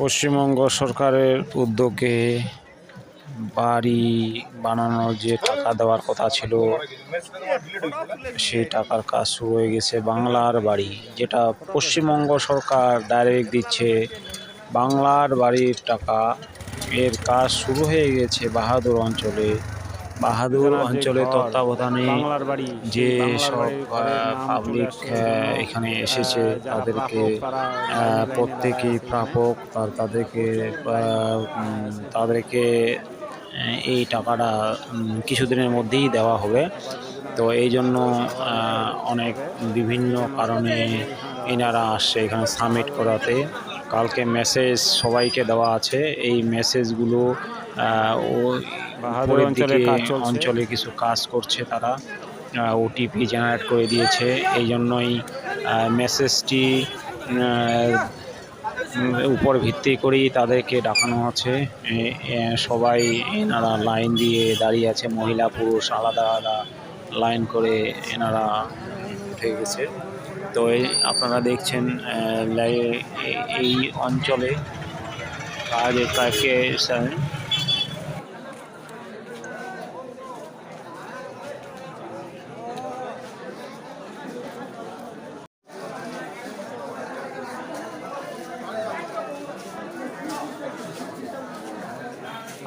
পশ্চিমবঙ্গ সরকারের উদ্যোগে বাড়ি বানানোর যে টাকা দেওয়ার কথা ছিল, সেই টাকার কাজ শুরু হয়ে গেছে বাংলার বাড়ি, যেটা পশ্চিমবঙ্গ সরকার ডাইরেক্ট দিচ্ছে। বাংলার বাড়ির টাকা এর কাজ শুরু হয়ে গেছে বাহাদুর অঞ্চলে। বাহাদুর অঞ্চলে তত্ত্বাবধানে যে সব পাবলিক এখানে এসেছে তাদেরকে প্রত্যেকেই প্রাপক আর তাদেরকে তাদেরকে এই টাকাটা কিছুদিনের মধ্যেই দেওয়া হবে। তো এই জন্য অনেক বিভিন্ন কারণে এনারা আসছে এখানে সাবমিট করাতে। কালকে মেসেজ সবাইকে দেওয়া আছে। এই মেসেজগুলো ও অঞ্চলে কিছু কাজ করছে তারা। ওটিপি জেনারেট করে দিয়েছে। এই জন্যই মেসেজটি উপর ভিত্তি করেই তাদেরকে ডাকানো আছে। সবাই এনারা লাইন দিয়ে দাঁড়িয়ে আছে। মহিলা পুরুষ আলাদা আলাদা লাইন করে এনারা উঠে গেছে। তো আপনারা দেখছেন এই অঞ্চলে কাজ কাকে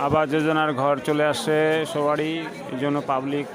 আবাস যোজনার ঘর চলে আসছে সবারই এই জন্য পাবলিক